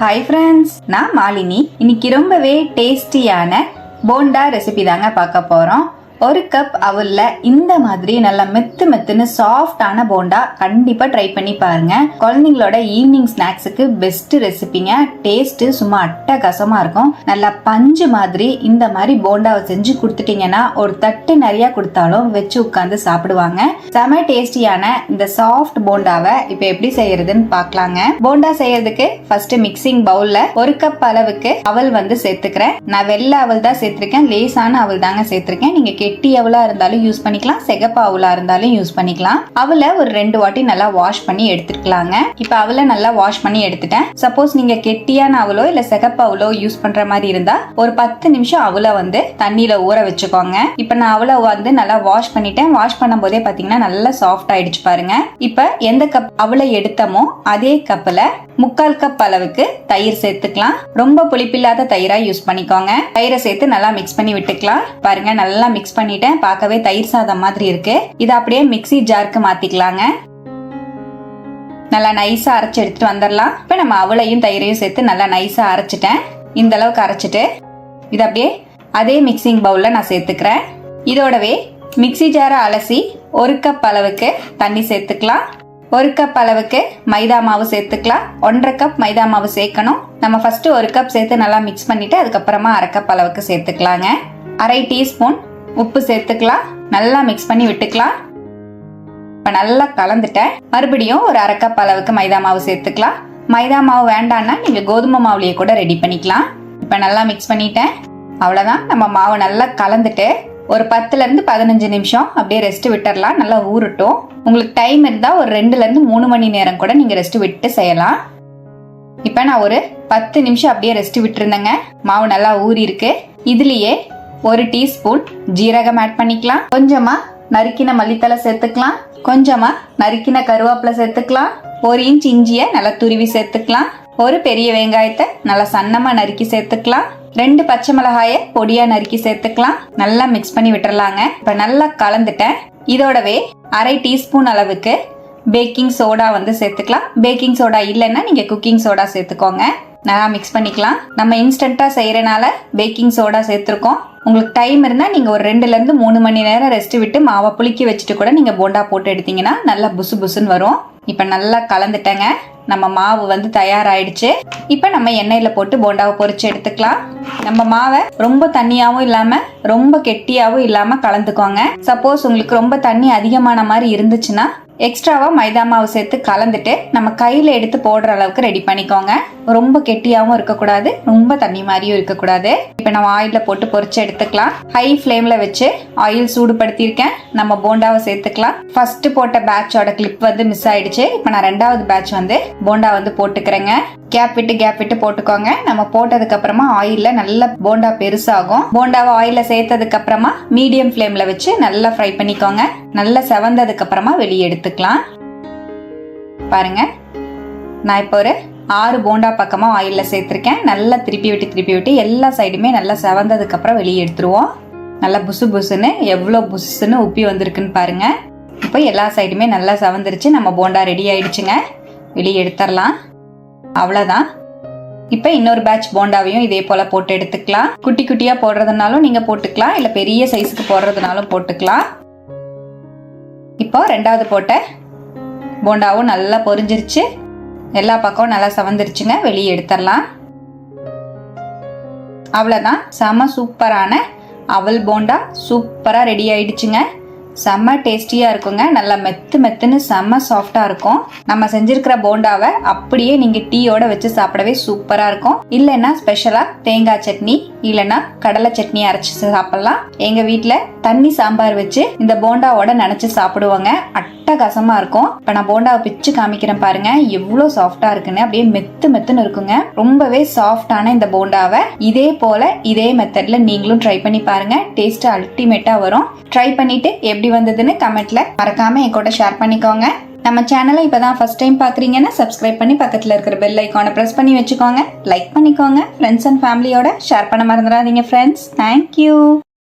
Hi friends நான் மாலினி. இன்னைக்கு ரொம்பவே டேஸ்டியான போண்டா ரெசிபி தாங்க பார்க்க போகிறோம் ஒரு கப் அவல்ல இந்த மாதிரி நல்லா மெத்து மெத்துன்னு சாஃப்டான போண்டா கண்டிப்பாக ட்ரை பண்ணி பாருங்க. குழந்தைங்களோட ஈவினிங் ஸ்நாக்ஸுக்கு பெஸ்ட் ரெசிபிங்க டேஸ்ட்டு சும்மா அட்டகாசமாக இருக்கும். நல்லா பஞ்சு மாதிரி இந்த மாதிரி போண்டாவை செஞ்சு கொடுத்துட்டீங்கன்னா ஒரு தட்டு நிறைய கொடுத்தாலும் வச்சு உட்காந்து சாப்பிடுவாங்க. செம டேஸ்டியான இந்த சாஃப்ட் போண்டாவை இப்போ எப்படி செய்யறதுன்னு பார்க்கலாங்க போண்டா செய்யறதுக்கு ஃபர்ஸ்ட் மிக்சிங் பவுல்ல ஒரு கப் அளவுக்கு அவல் வந்து சேர்த்துக்கிறேன். நான் வெள்ளை அவல் தான் சேர்த்திருக்கேன். லேசான அவல் தாங்க சேர்த்திருக்கேன். நீங்க கெட்டி அவளா இருந்தாலும் யூஸ் பண்ணிக்கலாம் சிகப்பு அவலா இருந்தாலும் யூஸ் பண்ணிக்கலாம். அவளை ஒரு ரெண்டு வாட்டி நல்லா வாஷ் பண்ணி எடுத்துக்கலாங்க. இப்போ அவளை நல்லா வாஷ் பண்ணி எடுத்துட்டேன். சப்போஸ் நீங்க கெட்டியான அவளோ இல்ல சிகப்பு அவலோ யூஸ் பண்ற மாதிரி இருந்தா ஒரு பத்து நிமிஷம் அவளை வந்து தண்ணியில ஊற வச்சுக்கோங்க. இப்போ நான் அவளை வந்து நல்லா வாஷ் பண்ணிட்டேன். வாஷ் பண்ணும் போதே பாத்தீங்கன்னா நல்லா சாஃப்ட் ஆயிடுச்சு பாருங்க. இப்போ எந்த கப் அவளை எடுத்தமோ அதே கப்ல முக்கால் கப் அளவுக்கு தயிர் சேர்த்துக்கலாம். ரொம்ப புளிப்பில்லாத தயிரா யூஸ் பண்ணிக்கோங்க. தயிரை சேர்த்து நல்லா மிக்ஸ் பண்ணி விட்டுக்கலாம். பாருங்க நல்லா மிக்ஸ் பண்ணிட்டேன். பார்க்கவே தயிர் சாதம் மாதிரி இருக்கு. இதை அப்படியே மிக்ஸி ஜாருக்கு மாத்திக்கலாங்க. நல்லா நைஸா அரைச்சு எடுத்துட்டு வந்துடலாம். இப்போ நம்ம அவளையும் தயிரையும் சேர்த்து நல்லா நைஸா அரைச்சிட்டேன். இந்த அளவுக்கு அரைச்சிட்டு இதை அப்படியே அதே மிக்சிங் பவுல்ல நான் சேர்த்துக்கிறேன். இதோடவே மிக்ஸி ஜாரை அலசி ஒரு கப் அளவுக்கு தண்ணி சேர்த்துக்கலாம். ஒரு கப் அளவுக்கு மைதா மாவு சேர்த்துக்கலாம். ஒன்றரை கப் மைதா மாவு சேர்க்கணும். நம்ம ஃபர்ஸ்ட் ஒரு கப் சேர்த்து நல்லா மிக்ஸ் பண்ணிட்டு அதுக்கப்புறமா அரை கப் அளவுக்கு சேர்த்துக்கலாங்க. அரை டீஸ்பூன் உப்பு சேர்த்துக்கலாம். நல்லா மிக்ஸ் பண்ணி விட்டுக்கலாம். இப்போ நல்லா கலந்துட்டேன். மறுபடியும் ஒரு அரை கப் அளவுக்கு மைதா மாவு சேர்த்துக்கலாம். மைதா மாவு வேண்டான்னா நீங்கள் கோதுமை மாவுலேயே கூட ரெடி பண்ணிக்கலாம். இப்போ நல்லா மிக்ஸ் பண்ணிட்டேன். அவ்வளோதான் நம்ம மாவு நல்லா கலந்துட்டு ஒரு பத்துலேருந்து பதினஞ்சு நிமிஷம் அப்படியே ரெஸ்ட் விட்டுறலாம். நல்லா ஊறட்டும். உங்களுக்கு டைம் இருந்தால் ஒரு ரெண்டுலேருந்து மூணு மணி நேரம் கூட நீங்கள் ரெஸ்ட் விட்டு செய்யலாம். இப்போ நான் ஒரு பத்து நிமிஷம் அப்படியே ரெஸ்ட் விட்டுருந்தேங்க. மாவு நல்லா ஊறி இருக்கு இதுலேயே ஒரு டீஸ்பூன் ஜீரகம் ஆட் பண்ணிக்கலாம். கொஞ்சமா நறுக்கின மல்லித்தலை சேர்த்துக்கலாம். கொஞ்சமா நறுக்கின கருவேப்பிலை சேர்த்துக்கலாம். ஒரு இன்ச் இஞ்சியை நல்லா துருவி சேர்த்துக்கலாம். ஒரு பெரிய வெங்காயத்தை நல்லா சன்னமா நறுக்கி சேர்த்துக்கலாம். ரெண்டு பச்சை மிளகாய பொடியா நறுக்கி சேர்த்துக்கலாம். நல்லா மிக்ஸ் பண்ணி விட்டுறலாங்க. இப்ப நல்லா கலந்துட்டேன். இதோடவே அரை டீஸ்பூன் அளவுக்கு பேக்கிங் சோடா வந்து சேர்த்துக்கலாம். பேக்கிங் சோடா இல்லைன்னா நீங்க குக்கிங் சோடா சேர்த்துக்கோங்க. நல்லா மிக்ஸ் பண்ணிக்கலாம். நம்ம இன்ஸ்டண்ட்டாக செய்கிறனால பேக்கிங் சோடா சேர்த்துருக்கோம். உங்களுக்கு டைம் இருந்தால் நீங்கள் ஒரு ரெண்டுலேருந்து மூணு மணி நேரம் ரெஸ்ட் விட்டு மாவை புளிக்க வச்சுட்டு கூட நீங்கள் போண்டா போட்டு எடுத்தீங்கன்னா நல்லா புசு புசுன்னு வரும். இப்போ நல்லா கலந்துட்டேங்க. நம்ம மாவு வந்து தயாராயிடுச்சு. இப்போ நம்ம எண்ணெயில் போட்டு போண்டாவை பொறிச்சு எடுத்துக்கலாம். நம்ம மாவை ரொம்ப தண்ணியாகவும் இல்லாமல் ரொம்ப கெட்டியாகவும் இல்லாமல் கலந்துக்கோங்க. சப்போஸ் உங்களுக்கு ரொம்ப தண்ணி அதிகமான மாதிரி இருந்துச்சுன்னா எக்ஸ்ட்ராவாக மைதா மாவு சேர்த்து கலந்துட்டு நம்ம கையில் எடுத்து போடுற அளவுக்கு ரெடி பண்ணிக்கோங்க. ரொம்ப கெட்டியாகவும் இருக்கக்கூடாது ரொம்ப தண்ணி மாதிரியும் இருக்கக்கூடாது. இப்போ நம்ம ஆயிலில் போட்டு பொறிச்சு எடுத்துக்கலாம். ஹை ஃப்ளேமில் வச்சு ஆயில் சூடுபடுத்தியிருக்கேன். நம்ம போண்டாவை சேர்த்துக்கலாம். ஃபஸ்ட்டு போட்ட பேட்சோட கிளிப் வந்து மிஸ் ஆயிடுச்சு. இப்போ நான் ரெண்டாவது பேட்ச் வந்து போண்டா வந்து போட்டுக்கிறேங்க. கேப் விட்டு கேப் விட்டு போட்டுக்கோங்க. நம்ம போட்டதுக்கு அப்புறமா ஆயில்ல நல்ல போண்டா பெருசாகும். போண்டாவை ஆயில சேர்த்ததுக்கு அப்புறமா மீடியம் ஃப்ளேம்ல வச்சு நல்லா ஃப்ரை பண்ணிக்கோங்க. நல்லா செவந்ததுக்கு அப்புறமா வெளியே எடுத்துக்கலாம். பாருங்க. நான் இப்போ ஒரு ஆறு போண்டா பக்கமாக ஆயிலில் சேர்த்துருக்கேன். நல்லா திருப்பி விட்டு திருப்பி விட்டு எல்லா சைடுமே நல்லா செவந்ததுக்கப்புறம் வெளியே எடுத்துருவோம். நல்லா புசு புசுன்னு எவ்வளோ புசுன்னு உப்பி வந்திருக்குன்னு பாருங்கள் இப்போ எல்லா சைடுமே நல்லா செவந்துருச்சு. நம்ம போண்டா ரெடி ஆயிடுச்சுங்க. வெளியே எடுத்துடலாம். அவ்வளோதான். இப்போ இன்னொரு பேட்ச் போண்டாவையும் இதே போல் போட்டு எடுத்துக்கலாம். குட்டி குட்டியாக போடுறதுனாலும் நீங்கள் போட்டுக்கலாம். இல்லை பெரிய சைஸுக்கு போடுறதுனாலும் போட்டுக்கலாம். இப்போ ரெண்டாவது போட்ட போண்டாவும் நல்லா பொரிஞ்சிருச்சு. எல்லா பக்கமும் நல்லா சவந்துருச்சுங்க. வெளியே எடுத்துடலாம். அவ்வளோதான் செம சூப்பரான அவல் போண்டா. சூப்பராக ரெடி ஆயிடுச்சுங்க. செம்ம டேஸ்டியாக இருக்குங்க. நல்லா மெத்து மெத்துன்னு செம்ம சாஃப்டாக இருக்கும். நம்ம செஞ்சிருக்கிற போண்டாவை அப்படியே நீங்கள் டீயோட வச்சு சாப்பிடவே சூப்பராக இருக்கும். இல்லைன்னா ஸ்பெஷலாக தேங்காய் சட்னி இல்லைன்னா கடலை சட்னி அரைச்சி சாப்பிடலாம். எங்கள் வீட்டில் தண்ணி சாம்பார் வச்சு இந்த போண்டாவோட நினச்சி சாப்பிடுவாங்க. அட்டகாசமாக இருக்கும். இப்போ நான் போண்டாவை பிச்சு காமிக்கிறேன் பாருங்க. எவ்வளோ சாஃப்டாக இருக்குன்னு. அப்படியே மெத்து மெத்துன்னு இருக்குங்க. ரொம்பவே சாஃப்டான இந்த போண்டாவை. இதே போல் இதே மெத்தடில் நீங்களும் ட்ரை பண்ணி பாருங்கள் டேஸ்ட்டு அல்டிமேட்டாக வரும். ட்ரை பண்ணிவிட்டு எப்படி வந்ததுன்னு கமெண்ட்ல மறக்காம என் கூட ஷேர் பண்ணிக்கோங்க. நம்ம சேனலை இப்பதான் ஃபர்ஸ்ட் டைம் பாக்குறீங்கன்னா சப்ஸ்கிரைப் பண்ணி பக்கத்துல இருக்கிற பெல் ஐக்கானை பிரஸ் பண்ணி வச்சுக்கோங்க. லைக் பண்ணிக்கோங்க. ஃப்ரெண்ட்ஸ் அண்ட் ஃபேமிலியோட ஷேர் பண்ண மறந்துடாதீங்க ஃப்ரெண்ட்ஸ் தேங்க்யூ